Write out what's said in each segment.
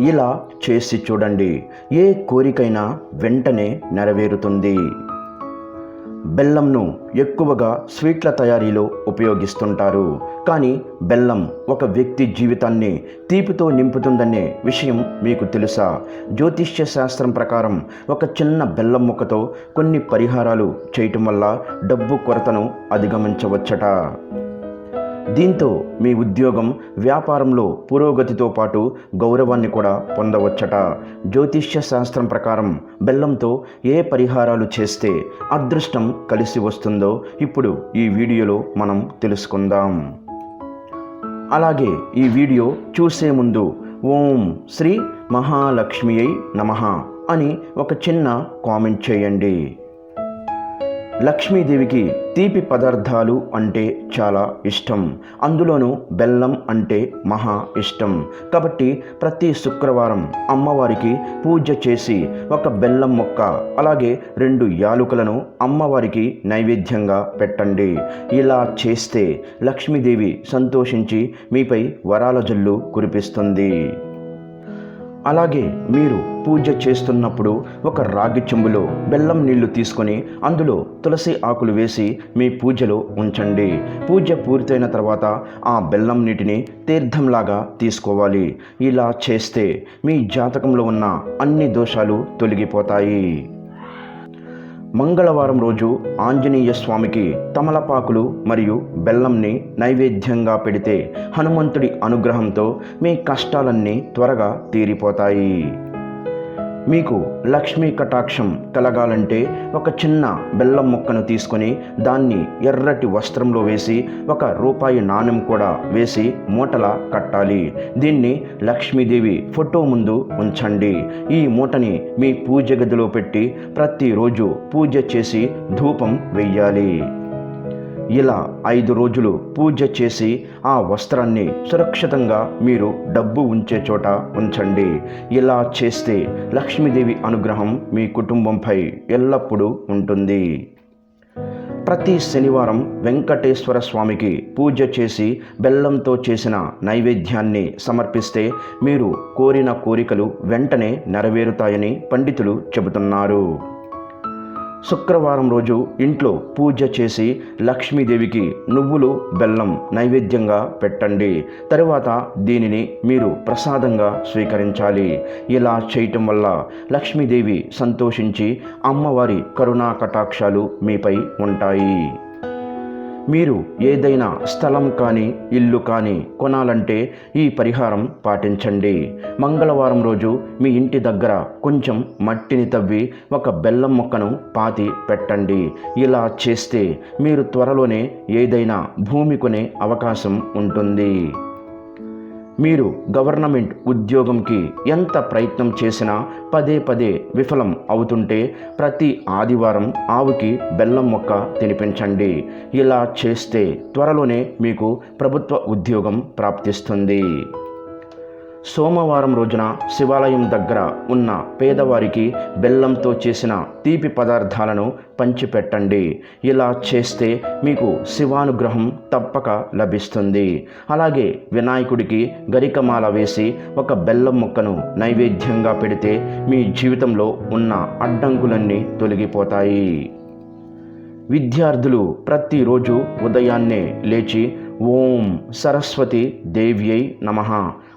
ఇలా చేసి చూడండి. ఏ కోరికైనా వెంటనే నెరవేరుతుంది. బెల్లంను ఎక్కువగా స్వీట్ల తయారీలో ఉపయోగిస్తుంటారు. కానీ బెల్లం ఒక వ్యక్తి జీవితాన్ని తీపితో నింపుతుందనే విషయం మీకు తెలుసా? జ్యోతిష్య శాస్త్రం ప్రకారం ఒక చిన్న బెల్లం ముక్కతో కొన్ని పరిహారాలు చేయటం వల్ల డబ్బు కొరతను అధిగమించవచ్చట. దీంతో మీ ఉద్యోగం వ్యాపారంలో పురోగతితో పాటు గౌరవాన్ని కూడా పొందవచ్చట. జ్యోతిష్య శాస్త్రం ప్రకారం బెల్లంతో ఏ పరిహారాలు చేస్తే అదృష్టం కలిసి వస్తుందో ఇప్పుడు ఈ వీడియోలో మనం తెలుసుకుందాం. అలాగే ఈ వీడియో చూసే ముందు ఓం శ్రీ మహాలక్ష్మి నమః అని ఒక చిన్న కామెంట్ చేయండి. లక్ష్మీదేవికి తీపి పదార్థాలు అంటే చాలా ఇష్టం. అందులోనూ బెల్లం అంటే మహా ఇష్టం. కాబట్టి ప్రతి శుక్రవారం అమ్మవారికి పూజ చేసి ఒక బెల్లం మొక్క అలాగే రెండు యాలుకలను అమ్మవారికి నైవేద్యంగా పెట్టండి. ఇలా చేస్తే లక్ష్మీదేవి సంతోషించి మీపై వరాల జల్లు కురిపిస్తుంది. అలాగే మీరు పూజ చేస్తున్నప్పుడు ఒక రాగి చెంబులో బెల్లం నీళ్ళు తీసుకొని అందులో తులసి ఆకులు వేసి మీ పూజలో ఉంచండి. పూజ పూర్తయిన తర్వాత ఆ బెల్లం నీటిని తీర్థంలాగా తీసుకోవాలి. ఇలా చేస్తే మీ జాతకంలో ఉన్న అన్ని దోషాలు తొలగిపోతాయి. మంగళవారం రోజు ఆంజనేయ స్వామికి తమలపాకులు మరియు బెల్లంని నైవేద్యంగా పెడితే హనుమంతుడి అనుగ్రహంతో మీ కష్టాలన్నీ త్వరగా తీరిపోతాయి. మీకు లక్ష్మీ కటాక్షం కలగాలంటే ఒక చిన్న బెల్లం ముక్కను తీసుకొని దాన్ని ఎర్రటి వస్త్రంలో వేసి ఒక రూపాయి నాణెం కూడా వేసి మూటల కట్టాలి. దీన్ని లక్ష్మీదేవి ఫోటో ముందు ఉంచండి. ఈ మూటని మీ పూజ గదిలో పెట్టి ప్రతిరోజు పూజ చేసి ధూపం వెయ్యాలి. ఇలా ఐదు రోజులు పూజ చేసి ఆ వస్త్రాన్ని సురక్షితంగా మీరు డబ్బు ఉంచే చోట ఉంచండి. ఇలా చేస్తే లక్ష్మీదేవి అనుగ్రహం మీ కుటుంబంపై ఎల్లప్పుడూ ఉంటుంది. ప్రతి శనివారం వెంకటేశ్వర స్వామికి పూజ చేసి బెల్లంతో చేసిన నైవేద్యాన్ని సమర్పిస్తే మీరు కోరిన కోరికలు వెంటనే నెరవేరుతాయని పండితులు చెబుతున్నారు. శుక్రవారం రోజు ఇంట్లో పూజ చేసి లక్ష్మీదేవికి నువ్వులు బెల్లం నైవేద్యంగా పెట్టండి. తరువాత దీనిని మీరు ప్రసాదంగా స్వీకరించాలి. ఇలా చేయటం వల్ల లక్ష్మీదేవి సంతోషించి అమ్మవారి కరుణా కటాక్షాలు మీపై ఉంటాయి. మీరు ఏదైనా స్థలం కానీ ఇల్లు కానీ కొనాలంటే ఈ పరిహారం పాటించండి. మంగళవారం రోజు మీ ఇంటి దగ్గర కొంచెం మట్టిని తవ్వి ఒక బెల్లం మొక్కను పాతి పెట్టండి. ఇలా చేస్తే మీరు త్వరలోనే ఏదైనా భూమి కొనే అవకాశం ఉంటుంది. మీరు గవర్నమెంట్ ఉద్యోగంకి ఎంత ప్రయత్నం చేసినా పదే పదే విఫలం అవుతుంటే ప్రతి ఆదివారం ఆవుకి బెల్లం మొక్క తినిపించండి. ఇలా చేస్తే త్వరలోనే మీకు ప్రభుత్వ ఉద్యోగం ప్రాప్తిస్తుంది. సోమవారం రోజున శివాలయం దగ్గర ఉన్న పేదవారికి బెల్లంతో చేసిన తీపి పదార్థాలను పంచిపెట్టండి. ఇలా చేస్తే మీకు శివానుగ్రహం తప్పక లభిస్తుంది. అలాగే వినాయకుడికి గరికమాల వేసి ఒక బెల్లం ముక్కను నైవేద్యంగా పెడితే మీ జీవితంలో ఉన్న అడ్డంకులన్నీ తొలగిపోతాయి. విద్యార్థులు ప్రతిరోజు ఉదయాన్నే లేచి ఓం సరస్వతి దేవ్యై నమ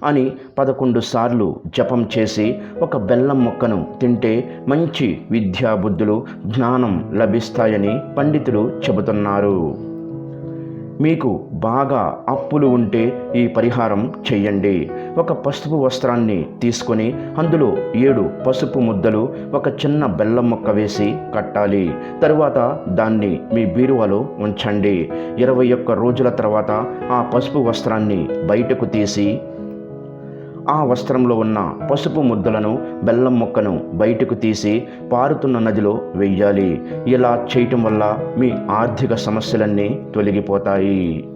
అని పదకొండు సార్లు జపం చేసి ఒక బెల్లం మొక్కను తింటే మంచి విద్యాబుద్ధులు జ్ఞానం లభిస్తాయని పండితులు చెబుతున్నారు. మీకు బాగా అప్పులు ఉంటే ఈ పరిహారం చెయ్యండి. ఒక పసుపు వస్త్రాన్ని తీసుకొని అందులో ఏడు పసుపు ముద్దలు ఒక చిన్న బెల్లం ముక్క వేసి కట్టాలి. తరువాత దాన్ని మీ బీరువాలో ఉంచండి. ఇరవై ఒక్క రోజుల తర్వాత ఆ పసుపు వస్త్రాన్ని బయటకు తీసి ఆ వస్త్రంలో ఉన్న పసుపు ముద్దలను బెల్లం మొక్కను బయటకు తీసి పారుతున్న నదిలో వెయ్యాలి. ఇలా చేయటం వల్ల మీ ఆర్థిక సమస్యలన్నీ తొలగిపోతాయి.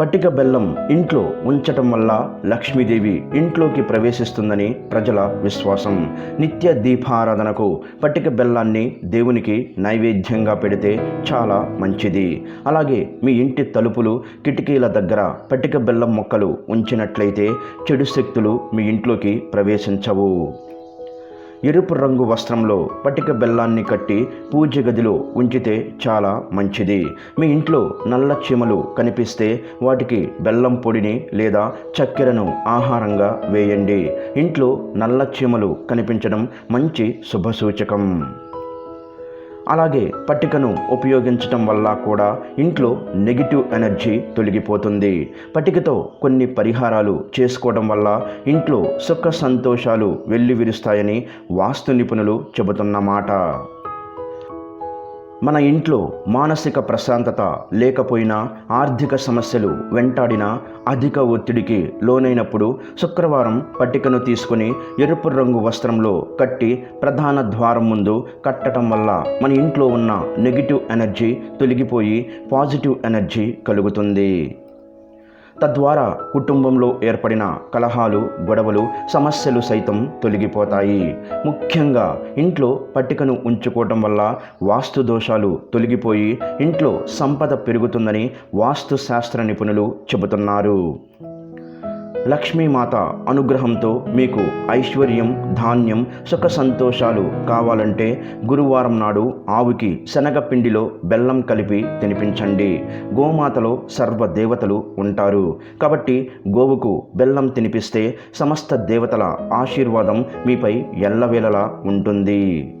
పట్టిక బెల్లం ఇంట్లో ఉంచటం వల్ల లక్ష్మీదేవి ఇంట్లోకి ప్రవేశిస్తుందని ప్రజల విశ్వాసం. నిత్య దీపారాధనకు పట్టిక బెల్లాన్ని దేవునికి నైవేద్యంగా పెడితే చాలా మంచిది. అలాగే మీ ఇంటి తలుపులు కిటికీల దగ్గర పట్టిక బెల్లం మొక్కలు ఉంచినట్లయితే చెడు శక్తులు మీ ఇంట్లోకి ప్రవేశించవు. ఎరుపు రంగు వస్త్రంలో పటిక బెల్లాన్ని కట్టి పూజ గదిలో ఉంచితే చాలా మంచిది. మీ ఇంట్లో నల్ల చీమలు కనిపిస్తే వాటికి బెల్లం పొడిని లేదా చక్కెరను ఆహారంగా వేయండి. ఇంట్లో నల్ల చీమలు కనిపించడం మంచి శుభసూచకం అలాగే పట్టికను ఉపయోగించటం వల్ల కూడా ఇంట్లో నెగిటివ్ ఎనర్జీ తొలగిపోతుంది. పట్టికతో కొన్ని పరిహారాలు చేసుకోవడం వల్ల ఇంట్లో సుఖ సంతోషాలు వెల్లివిరుస్తాయని వాస్తు నిపుణులు చెబుతున్నమాట. మన ఇంట్లో మానసిక ప్రశాంతత లేకపోయినా ఆర్థిక సమస్యలు వెంటాడిన అధిక ఒత్తిడికి లోనైనప్పుడు శుక్రవారం పట్టికను తీసుకుని ఎరుపు రంగు వస్త్రంలో కట్టి ప్రధాన ద్వారం ముందు కట్టడం వల్ల మన ఇంట్లో ఉన్న నెగిటివ్ ఎనర్జీ తొలగిపోయి పాజిటివ్ ఎనర్జీ కలుగుతుంది. తద్వారా కుటుంబంలో ఏర్పడిన కలహాలు గొడవలు సమస్యలు సైతం తొలగిపోతాయి. ముఖ్యంగా ఇంట్లో పట్టికను ఉంచుకోవటం వల్ల వాస్తు దోషాలు తొలగిపోయి ఇంట్లో సంపద పెరుగుతుందని వాస్తు శాస్త్ర నిపుణులు చెబుతున్నారు. లక్ష్మీమాత అనుగ్రహంతో మీకు ఐశ్వర్యం ధాన్యం సుఖ సంతోషాలు కావాలంటే గురువారం నాడు ఆవుకి శనగపిండిలో బెల్లం కలిపి తినిపించండి. గోమాతలో సర్వ దేవతలు ఉంటారు. కాబట్టి గోవుకు బెల్లం తినిపిస్తే సమస్త దేవతల ఆశీర్వాదం మీపై ఎల్లవేళలా ఉంటుంది.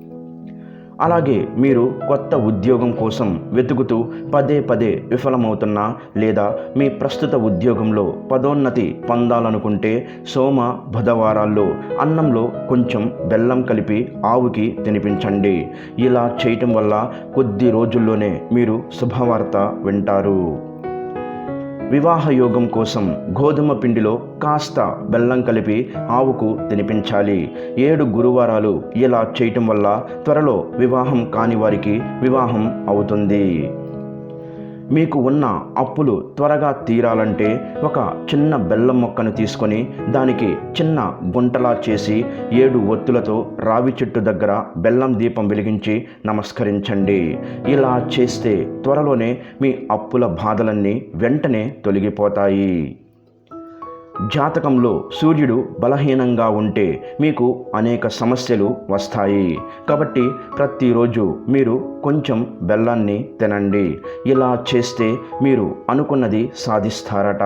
అలాగే మీరు కొత్త ఉద్యోగం కోసం వెతుకుతూ పదే పదే విఫలమవుతున్నా లేదా మీ ప్రస్తుత ఉద్యోగంలో పదోన్నతి పొందాలనుకుంటే సోమ బుధవారాల్లో అన్నంలో కొంచెం బెల్లం కలిపి ఆవుకి తినిపించండి. ఇలా చేయటం వల్ల కొద్ది రోజుల్లోనే మీరు శుభవార్త వింటారు. వివాహ యోగం కోసం గోధుమ పిండిలో కాస్త బెల్లం కలిపి ఆవుకు తినిపించాలి. ఏడు గురువారాలు ఇలా చేయటం వల్ల త్వరలో వివాహం కాని వారికి వివాహం అవుతుంది. మీకు ఉన్న అప్పులు త్వరగా తీరాలంటే ఒక చిన్న బెల్లం మొక్కను తీసుకొని దానికి చిన్న గుంటలా చేసి ఏడు ఒత్తులతో రావి చెట్టు దగ్గర బెల్లం దీపం వెలిగించి నమస్కరించండి. ఇలా చేస్తే త్వరలోనే మీ అప్పుల బాధలన్నీ వెంటనే తొలగిపోతాయి. జాతకంలో సూర్యుడు బలహీనంగా ఉంటే మీకు అనేక సమస్యలు వస్తాయి. కాబట్టి ప్రతిరోజు మీరు కొంచెం బెల్లాన్ని తినండి. ఇలా చేస్తే మీరు అనుకున్నది సాధిస్తారట.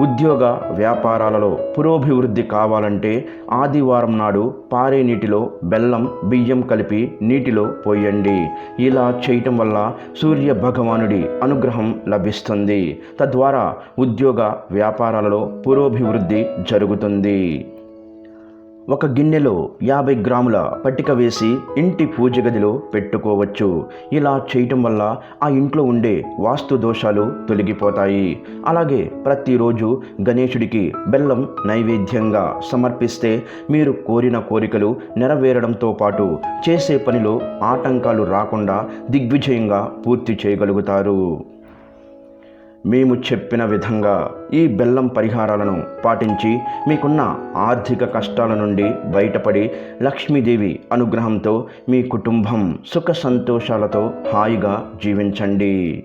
ఉద్యోగ వ్యాపారాలలో పురోభివృద్ధి కావాలంటే ఆదివారం నాడు పారే నీటిలో బెల్లం బియ్యం కలిపి నీటిలో పోయండి. ఇలా చేయటం వల్ల సూర్య భగవానుడి అనుగ్రహం లభిస్తుంది. తద్వారా ఉద్యోగ వ్యాపారాలలో పురోభివృద్ధి జరుగుతుంది. ఒక గిన్నెలో యాభై గ్రాముల పట్టిక వేసి ఇంటి పూజ గదిలో పెట్టుకోవచ్చు. ఇలా చేయటం వల్ల ఆ ఇంట్లో ఉండే వాస్తు దోషాలు తొలగిపోతాయి. అలాగే ప్రతిరోజు గణేశుడికి బెల్లం నైవేద్యంగా సమర్పిస్తే మీరు కోరిన కోరికలు నెరవేరడంతో పాటు చేసే పనిలో ఆటంకాలు రాకుండా దిగ్విజయంగా పూర్తి చేయగలుగుతారు. మేము చెప్పిన విధంగా ఈ బెల్లం పరిహారాలను పాటించి మీకున్న ఆర్థిక కష్టాల నుండి బయటపడి లక్ష్మీదేవి అనుగ్రహంతో మీ కుటుంబం సుఖ సంతోషాలతో హాయిగా జీవించండి.